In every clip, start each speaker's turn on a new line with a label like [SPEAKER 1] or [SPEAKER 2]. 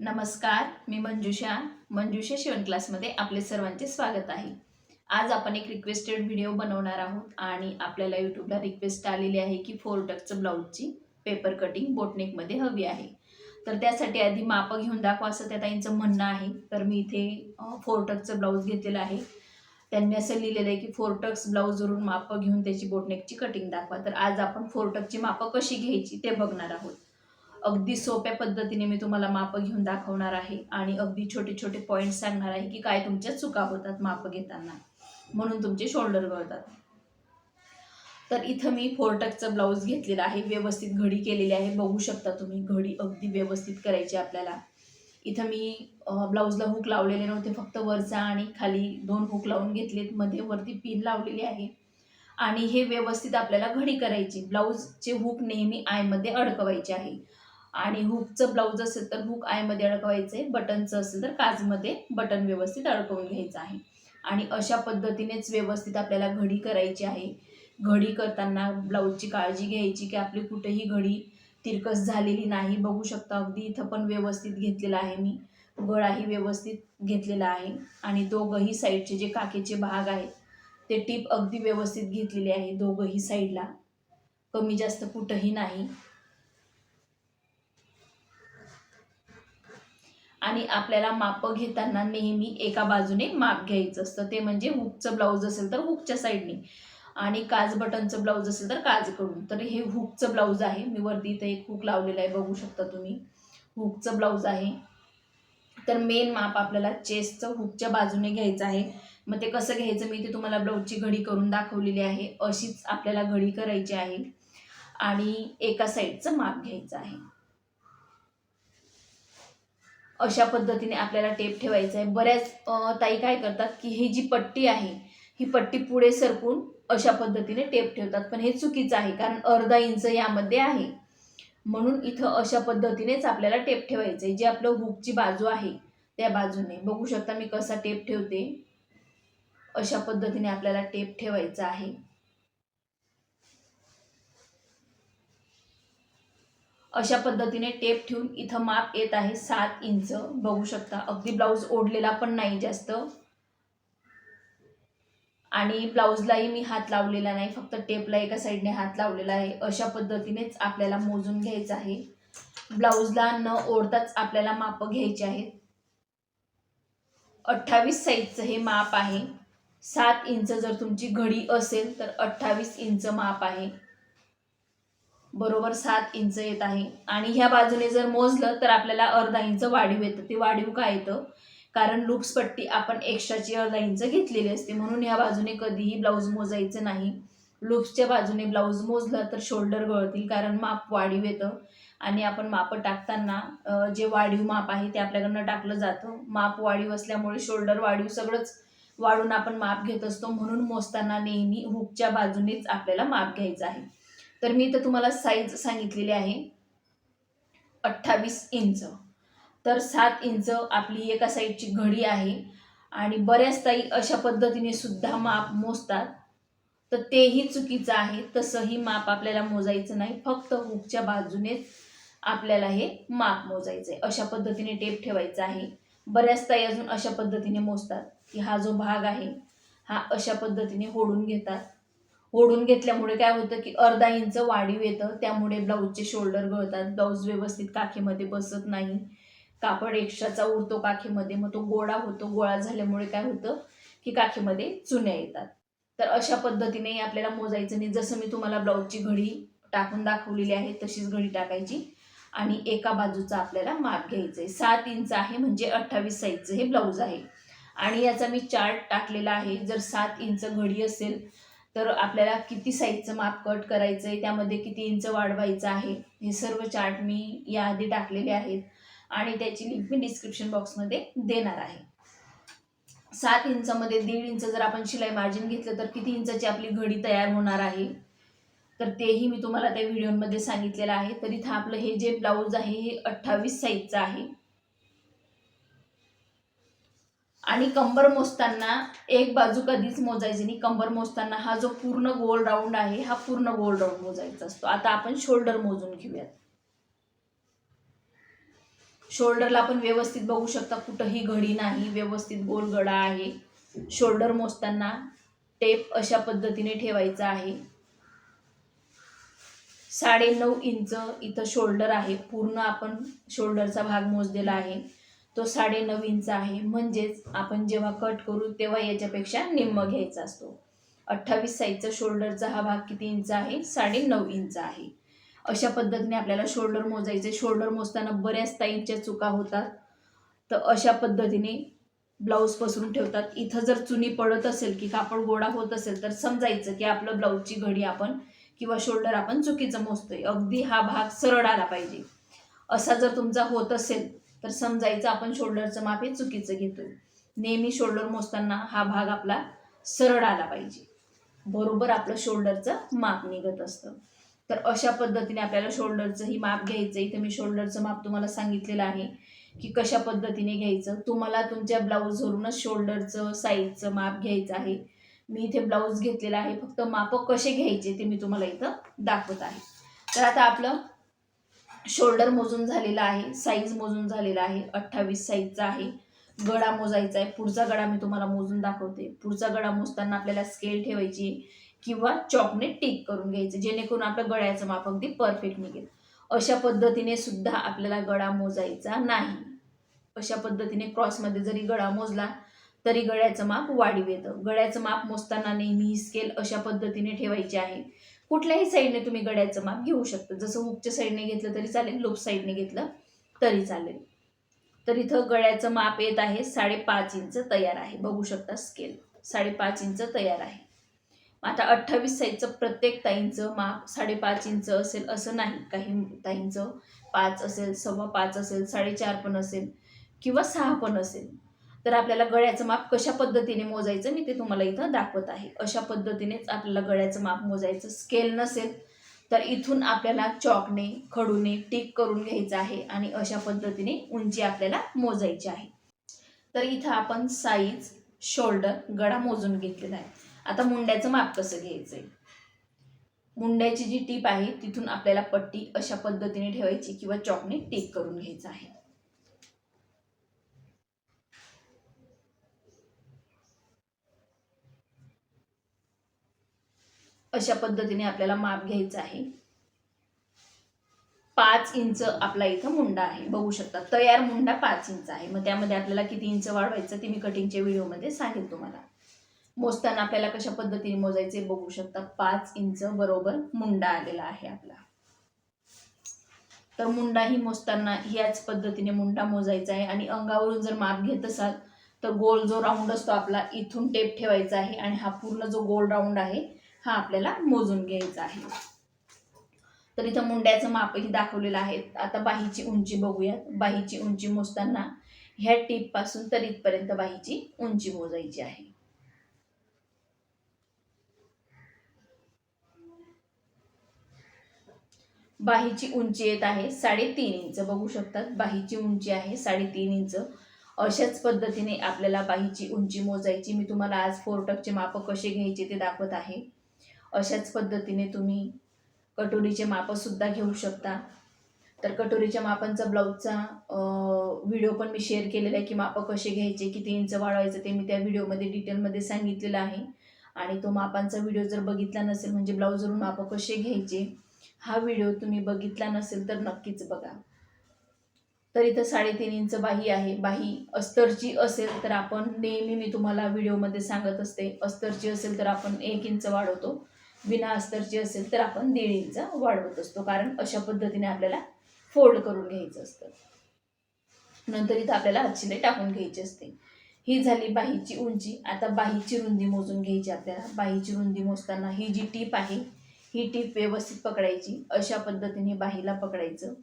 [SPEAKER 1] नमस्कार मी मंजुषा. मंजुषा शिवण क्लासमध्ये आपले सर्वांचे स्वागत आहे. आज आपण एक रिक्वेस्टेड व्हिडिओ बनवणार आहोत आणि आपल्याला यूट्यूबला रिक्वेस्ट आलेली आहे की फोर टकचं ब्लाऊजची पेपर कटिंग बोटनेकमध्ये हवी आहे. तर त्यासाठी आधी मापं घेऊन दाखवा असं त्या ताईंचं म्हणणं आहे. तर मी इथे फोर टकचं ब्लाऊज घेतलेलं आहे. त्यांनी असं लिहिलेलं आहे की फोर टक्स ब्लाऊजवरून मापं घेऊन त्याची बोटनेकची कटिंग दाखवा. तर आज आपण फोर टकची मापं कशी घ्यायची ते बघणार आहोत. अगदी सोप्या पद्धतीने मी तुम्हाला मापं घेऊन दाखवणार आहे आणि अगदी छोटे छोटे पॉईंट सांगणार आहे की काय तुमच्या चुका होतात मापं घेताना. म्हणून तुमचे शोल्डर गळतात. तर इथं मी फोरटकचं ब्लाऊज घेतलेलं आहे. व्यवस्थित घडी केलेली आहे. बघू शकता तुम्ही घडी अगदी व्यवस्थित करायची आपल्याला. इथं मी ब्लाऊजला हुक लावलेले नव्हते. फक्त वरचा आणि खाली दोन हुक लावून घेतलेत. मध्ये वरती पिन लावलेली आहे. आणि हे व्यवस्थित आपल्याला घडी करायची. ब्लाऊजचे हुक नेहमी आयमध्ये अडकवायचे आहे. आणि हुकचं ब्लाऊज असेल तर हुक आयमध्ये अडकवायचं आहे बटनचं असेल तर काजमध्ये बटन व्यवस्थित अडकवून घ्यायचं आहे. आणि अशा पद्धतीनेच व्यवस्थित आपल्याला घडी करायची आहे. घडी करताना ब्लाऊजची काळजी घ्यायची की आपली कुठेही घडी तिरकस झालेली नाही. बघू शकता अगदी इथं पण व्यवस्थित घेतलेलं आहे मी. गळाही व्यवस्थित घेतलेला आहे. आणि दोघंही साईडचे जे काकेचे भाग आहेत ते टीप अगदी व्यवस्थित घेतलेली आहे दोघंही साईडला कमी जास्त कुठंही नाही. आणि आपल्याला मापं घेताना नेहमी एका बाजूने माप घ्यायचं असतं. ते म्हणजे हुकचं ब्लाऊज असेल तर हुकच्या साईडने आणि काज बटनचं ब्लाऊज असेल तर काजकडून तर हे हुकचं ब्लाऊज आहे. मी वरती इथं एक हुक लावलेलं आहे. बघू शकता तुम्ही. हुकचं ब्लाऊज आहे. तर मेन माप आपल्याला चेस्टचं हुकच्या बाजूने घ्यायचं आहे. मग ते कसं घ्यायचं? मी ते तुम्हाला ब्लाऊजची घडी करून दाखवलेली आहे. अशीच आपल्याला घडी करायची आहे. आणि एका साईडचं माप घ्यायचं आहे. अशा पद्धतीने आपल्याला टेप ठेवायचा आहे बऱ्याच ताई काय करतात की ही जी पट्टी आहे ही पट्टी पुढे सरकून अशा पद्धतीने टेप ठेवतात. पण हे चुकीचं आहे कारण अर्धा इंच यामध्ये आहे. म्हणून इथं अशा पद्धतीनेच आपल्याला टेप ठेवायचं आहे जे आपलं हुकची बाजू आहे त्या बाजूने. बघू शकता मी कसा टेप ठेवते. अशा पद्धतीने आपल्याला टेप ठेवायचा आहे. अशा पद्धतीने टेप ठेवून इथं माप येत आहे सात इंच. बघू शकता अगदी ब्लाऊज ओढलेला पण नाही जास्त. आणि ब्लाऊजलाही मी हात लावलेला नाही फक्त टेपला एका साईडने हात लावलेला आहे. अशा पद्धतीनेच आपल्याला मोजून घ्यायचं आहे. ब्लाऊजला न ओढताच आपल्याला मापं घ्यायचे आहेत. अठ्ठावीस साईजचं हे माप आहे. सात इंच जर तुमची घडी असेल तर अठ्ठावीस इंच माप आहे. बरोबर सात इंच येत आहे. आणि ह्या बाजूने जर मोजलं तर आपल्याला अर्धा इंच वाढीव येतं. ते वाढीव काय येतं? कारण लूप्स पट्टी आपण एक्स्ट्राची अर्धा इंच घेतलेली असते. म्हणून ह्या बाजूने कधीही ब्लाऊज मोजायचं नाही. लूप्सच्या बाजूने ब्लाऊज मोजलं तर शोल्डर गळतील कारण माप वाढीव येतं. आणि आपण मापं टाकताना जे वाढीव माप आहे ते आपल्याकडनं टाकलं जातं. माप वाढीव असल्यामुळे शोल्डर वाढीव सगळंच वाढून आपण माप घेत असतो. म्हणून मोजताना नेहमी हुकच्या बाजूनेच आपल्याला माप घ्यायचं आहे. तर मी इथं तुम्हाला साईज सांगितलेली आहे. अठ्ठावीस इंच. तर सात इंच आपली एका साईडची घडी आहे. आणि बऱ्याच ताई अशा पद्धतीने सुद्धा माप मोजतात. तर तेही चुकीचं आहे. तसंही माप आपल्याला मोजायचं नाही. फक्त हुकच्या बाजूनेच आपल्याला हे माप मोजायचं आहे अशा पद्धतीने टेप ठेवायचा आहे. बऱ्याच ताई अजून अशा पद्धतीने मोजतात की हा जो भाग आहे हा अशा पद्धतीने होडून घेतात. ओढून घेतल्यामुळे काय होतं की अर्धा इंच वाढीव येतं. त्यामुळे ब्लाऊजचे शोल्डर गळतात. ब्लाऊज व्यवस्थित काखेमध्ये बसत नाही. कापड एक्स्ट्राचा उरतो काखेमध्ये. मग तो गोळा होतो. गोळा झाल्यामुळे काय होतं की काखेमध्ये चुन्या येतात. तर अशा पद्धतीने आपल्याला मोजायचं नाही जसं मी तुम्हाला ब्लाऊजची घडी टाकून दाखवलेली आहे तशीच घडी टाकायची. आणि एका बाजूचा आपल्याला माप घ्यायचं आहे सात इंच आहे म्हणजे अठ्ठावीस साईजचं हे ब्लाऊज आहे. आणि याचा मी चार्ट टाकलेला आहे. जर सात इंच घडी असेल तर आपल्याला किती साईजचं माप कट करायचं आहे त्यामध्ये किती इंच वाढवायचं आहे हे सर्व चार्ट मी याआधी टाकलेले आहेत. आणि त्याची लिंक मी डिस्क्रिप्शन बॉक्समध्ये देणार आहे. सात इंचामध्ये दीड इंच जर आपण शिलाई मार्जिन घेतलं तर किती इंचाची आपली घडी तयार होणार आहे? तर तेही मी तुम्हाला त्या व्हिडिओमध्ये सांगितलेलं आहे. तर इथं आपलं हे जे ब्लाऊज आहे हे अठ्ठावीस साईजचं आहे. आणि कंबर मोजताना एक बाजू कधीच मोजायची नाही. कंबर मोजताना हा जो पूर्ण गोल राऊंड आहे हा पूर्ण गोल राऊंड मोजायचा असतो. आता आपण शोल्डर मोजून घेऊयात. शोल्डरला आपण व्यवस्थित बघू शकता कुठंही घडी नाही व्यवस्थित गोल गडा आहे. शोल्डर मोजताना टेप अशा पद्धतीने ठेवायचा आहे. साडे नऊ इंच इथं शोल्डर आहे. पूर्ण आपण शोल्डरचा भाग मोजलेला आहे. तो साडे नऊ इंच आहे. म्हणजेच आपण जेव्हा कट करू तेव्हा याच्यापेक्षा निम्म घ्यायचा असतो. अठ्ठावीस साईजचा शोल्डरचा हा भाग किती इंच आहे? साडे नऊ इंच आहे. अशा पद्धतीने आपल्याला शोल्डर मोजायचे. शोल्डर मोजताना बऱ्याच ताईंच्या चुका होतात. तर अशा पद्धतीने ब्लाऊज पसरून ठेवतात. इथं जर चुनी पडत असेल की कापड गोडा होत असेल तर समजायचं की आपलं ब्लाऊजची घडी आपण किंवा शोल्डर आपण चुकीचं मोजतोय. अगदी हा भाग सरळ आला पाहिजे. असा जर तुमचा होत असेल तर समजायचं आपण शोल्डरचं माप हे चुकीचं घेतोय नेहमी शोल्डर मोजताना हा भाग आपला सरळ आला पाहिजे. बरोबर आपलं शोल्डरचं माप निघत असतं. तर अशा पद्धतीने आपल्याला शोल्डरचं ही माप घ्यायचं. इथे मी शोल्डरचं माप तुम्हाला सांगितलेलं आहे की कशा पद्धतीने घ्यायचं. तुम्हाला तुमच्या ब्लाऊजवरूनच शोल्डरचं साईजचं माप घ्यायचं आहे. मी इथे ब्लाऊज घेतलेला आहे. फक्त माप कसे घ्यायचे ते मी तुम्हाला इथं दाखवत आहे. तर आता आपलं शोल्डर मोजून झालेला आहे साईज मोजून झालेला आहे अठ्ठावीस साईजचा आहे. गळा मोजायचा आहे पुढचा गळा मी तुम्हाला मोजून दाखवते. पुढचा गळा मोजताना आपल्याला स्केल ठेवायची किंवा चॉकने टिक करून घ्यायचं जेणेकरून आपलं गळ्याचं माप अगदी परफेक्ट निघेल. अशा पद्धतीने सुद्धा आपल्याला गळा मोजायचा नाही. अशा पद्धतीने क्रॉसमध्ये जरी गळा मोजला तरी गळ्याचं माप वाढीव येतं. गळ्याचं माप मोजताना नेहमी ही स्केल अशा पद्धतीने ठेवायची आहे. कुठल्याही साईडने तुम्ही गळ्याचं माप घेऊ शकता. जसं हुकच्या साईडने घेतलं तरी चालेल लोप साईडने घेतलं तरी चालेल. तर इथं गळ्याचं माप येत आहे साडेपाच इंच तयार आहे. बघू शकता स्केल साडेपाच इंच तयार आहे. आता अठ्ठावीस साईजचं प्रत्येक ताईंचं माप साडेपाच इंच असेल असं नाही. काही ताईंचं पाच असेल सव्वा पाच असेल साडेचार पण असेल किंवा सहा पण असेल. तर आपल्याला गळ्याचं माप कशा पद्धतीने मोजायचं मी ते तुम्हाला इथं दाखवत आहे. अशा पद्धतीनेच आपल्याला गळ्याचं माप मोजायचं स्केल नसेल तर इथून आपल्याला चॉकने खडूने टिक करून घ्यायचं आहे आणि अशा पद्धतीने उंची आपल्याला मोजायची आहे. तर इथं आपण साईज शोल्डर गळा मोजून घेतलेला आहे. आता मुंड्याचं माप कसं घ्यायचंय? मुंड्याची जी टीप आहे तिथून आपल्याला पट्टी अशा पद्धतीने ठेवायची किंवा चॉकने टिक करून घ्यायचं आहे. अशा पद्धतीने आपल्याला माप घ्यायचं आहे. पाच इंच आपला इथं मुंडा आहे. बघू शकता तयार मुंडा पाच इंच आहे. मग त्यामध्ये आपल्याला किती इंच वाढवायचं ते मी कटिंगच्या व्हिडिओमध्ये सांगेल तुम्हाला. मोजताना आपल्याला कशा पद्धतीने मोजायचे बघू शकता. पाच इंच बरोबर मुंडा आलेला आहे आपला. तर मुंडाही मोजताना ह्याच पद्धतीने मुंडा मोजायचा आहे. आणि अंगावरून जर माप घेत असाल तर गोल जो राऊंड असतो आपला इथून टेप ठेवायचा आहे. आणि हा पूर्ण जो गोल राऊंड आहे हा आपल्याला मोजून घ्यायचा आहे. तर इथं मुंड्याचं मापही दाखवलेलं आहे. आता बाहीची उंची बघूयात. बाहीची उंची मोजताना ह्या टीपपासून तर इथपर्यंत बाहीची उंची मोजायची आहे. बाहीची उंची येत आहे साडेतीन इंच. बघू शकतात बाहीची उंची आहे साडेतीन इंच. अशाच पद्धतीने आपल्याला बाहीची उंची मोजायची. मी तुम्हाला आज फोर टकचे माप कसे घ्यायचे ते दाखवत आहे. अशाच पद्धतीने तुम्ही कटोरीचे मापंसुद्धा घेऊ शकता. तर कटोरीच्या मापांचा ब्लाऊजचा व्हिडिओ पण मी शेअर केलेला आहे की मापं कसे घ्यायचे किती इंच वाढवायचं ते मी त्या व्हिडिओमध्ये डिटेलमध्ये सांगितलेलं आहे. आणि तो मापांचा व्हिडिओ जर बघितला नसेल म्हणजे ब्लाऊजवरून मापं कसे घ्यायचे हा व्हिडिओ तुम्ही बघितला नसेल तर नक्कीच बघा. तर इथं साडेतीन इंच बाही आहे. बाही अस्तरची असेल तर आपण नेहमी मी तुम्हाला व्हिडिओमध्ये सांगत असते अस्तरची असेल तर आपण एक इंच वाढवतो. बिना अस्तरची असेल तर आपण दीड इंच वाढवत असतो. कारण अशा पद्धतीने आपल्याला फोल्ड करून घ्यायचं असतं. नंतर इथं आपल्याला हातशिले टाकून घ्यायची असते. ही झाली बाहीची उंची. आता बाहीची रुंदी मोजून घ्यायची आपल्याला. बाहीची रुंदी मोजताना ही जी टीप आहे ही टीप व्यवस्थित पकडायची. अशा पद्धतीने बाहीला पकडायचं.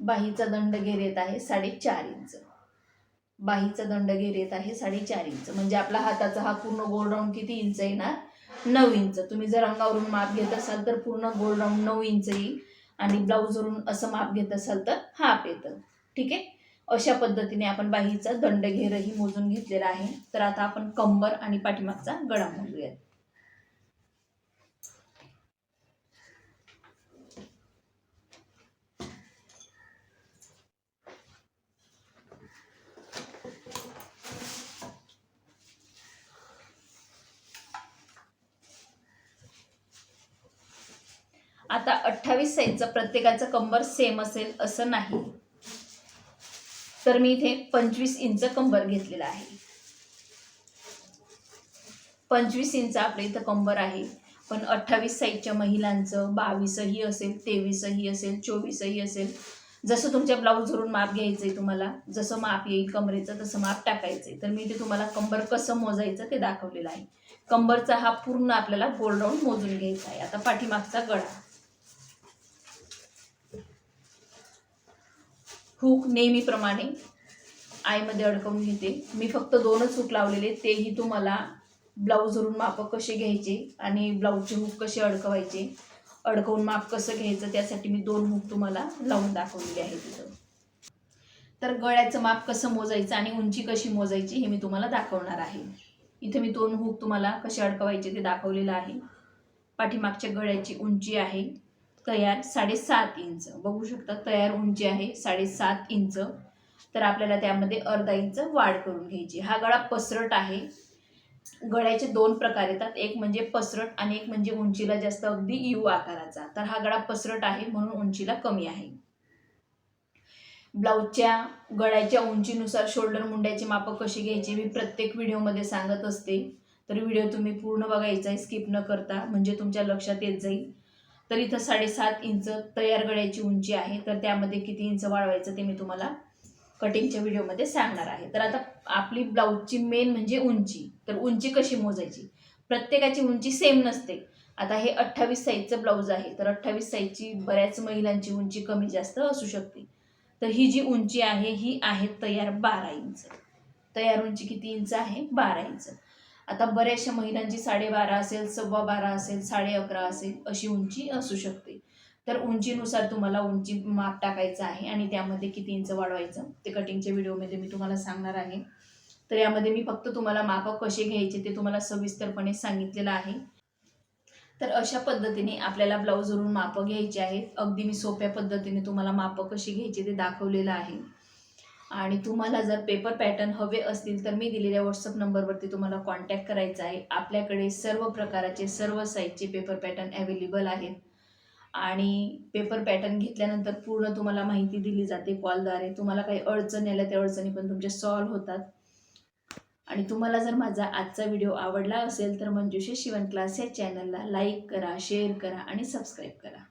[SPEAKER 1] बाहीचा दंड घेर येत आहे साडेचार इंच. बाहीचा दंड घेर येत आहे साडेचार इंच. म्हणजे आपला हाताचा हा पूर्ण गोल राऊंड किती इंच येणार नऊ इंच. तुम्ही जर अंगावरून माप घेत असाल तर पूर्ण गोल राऊंड नऊ इंच येईल आणि ब्लाऊजवरून असं माप घेत असाल तर हाफ येतं. ठीक आहे? अशा पद्धतीने आपण बाहीचा दंडघेरही मोजून घेतलेला आहे. तर आता आपण कंबर आणि पाठीमागचा गळा मोजूयात. आता अठ्ठावीस साईजचं प्रत्येकाचं कंबर सेम असेल असं नाही. तर मी इथे पंचवीस इंच कंबर घेतलेला आहे. पंचवीस इंच आपल्या इथं कंबर आहे. पण अठ्ठावीस साईजच्या महिलांचं बावीसही असेल तेवीसही असेल चोवीसही असेल. जसं तुमच्या ब्लाऊजवरून माप घ्यायचं आहे तुम्हाला जसं माप येईल कमरेचं तसं माप टाकायचं आहे तर मी ते तुम्हाला कंबर कसं मोजायचं ते दाखवलेलं आहे. कंबरचा हा पूर्ण आपल्याला गोल राऊंड मोजून घ्यायचा आहे. आता पाठीमागचा गळा. हुक नेहमीप्रमाणे आईमध्ये अडकवून घेते. मी फक्त दोनच हुक लावलेले तेही तुम्हाला ब्लाऊजवरून मापं कसे घ्यायचे आणि ब्लाऊजचे हुक कसे अडकवायचे अडकवून माप कसं घ्यायचं त्यासाठी मी दोन हुक तुम्हाला लावून दाखवलेले आहे तिथं तर गळ्याचं माप कसं मोजायचं आणि उंची कशी मोजायची हे मी तुम्हाला दाखवणार आहे. इथे मी दोन हुक तुम्हाला कसे अडकवायचे ते दाखवलेलं आहे. पाठीमागच्या गळ्याची उंची आहे. तयार साडेसात इंच. बघू शकता तयार उंची आहे साडेसात इंच. तर आपल्याला त्यामध्ये अर्धा इंच वाढ करून घ्यायची. हा गळा पसरट आहे. गळ्याचे दोन प्रकार येतात. एक म्हणजे पसरट आणि एक म्हणजे उंचीला जास्त अगदी यू आकाराचा. तर हा गळा पसरट आहे म्हणून उंचीला कमी आहे. ब्लाऊजच्या गळ्याच्या उंचीनुसार शोल्डर मुंड्याची मापं कशी घ्यायची मी प्रत्येक व्हिडिओमध्ये सांगत असते. तर व्हिडिओ तुम्ही पूर्ण बघायचा आहे स्किप न करता. म्हणजे तुमच्या लक्षात येत जाईल. तर इथं साडेसात इंच तयार गळ्याची उंची आहे. तर त्यामध्ये किती इंच वाढवायचं ते मी तुम्हाला कटिंगच्या व्हिडिओमध्ये सांगणार आहे. तर आता आपली ब्लाऊजची मेन म्हणजे उंची. तर उंची कशी मोजायची? प्रत्येकाची उंची सेम नसते. आता हे अठ्ठावीस साईजचं ब्लाऊज आहे. तर अठ्ठावीस साईजची बऱ्याच महिलांची उंची कमी जास्त असू शकते. तर ही जी उंची आहे ही आहे तयार बारा इंच. तयार उंची किती इंच आहे? बारा इंच. आता बऱ्याचशा महिलांची साडेबारा असेल सव्वा बारा असेल साडे अकरा असेल अशी उंची असू शकते. तर उंचीनुसार तुम्हाला उंची माप टाकायचं आहे आणि त्यामध्ये किती इंच वाढवायचं ते कटिंगच्या व्हिडिओमध्ये मी तुम्हाला सांगणार आहे. तर यामध्ये मी फक्त तुम्हाला मापं कसे घ्यायचे ते तुम्हाला सविस्तरपणे सांगितलेलं आहे. तर अशा पद्धतीने आपल्याला ब्लाऊजवरून मापं घ्यायची आहेत. अगदी मी सोप्या पद्धतीने तुम्हाला मापं कशी घ्यायची ते दाखवलेलं आहे. आणि तुम्हाला जर पेपर पॅटर्न हवे असतील तर मी दिलेल्या व्हॉट्सअप नंबरवरती तुम्हाला कॉन्टॅक्ट करायचा आहे. आपल्याकडे सर्व प्रकाराचे सर्व साईजचे पेपर पॅटर्न अवेलेबल आहेत. आणि पेपर पॅटर्न घेतल्यानंतर पूर्ण तुम्हाला माहिती दिली जाते कॉलद्वारे तुम्हाला काही अडचणी आल्या त्या अडचणी पण तुमच्या सॉल्व्ह होतात. आणि तुम्हाला जर माझा आजचा व्हिडिओ आवडला असेल तर मंजुषे शिवण क्लास या चॅनलला लाईक करा शेअर करा आणि सबस्क्राईब करा.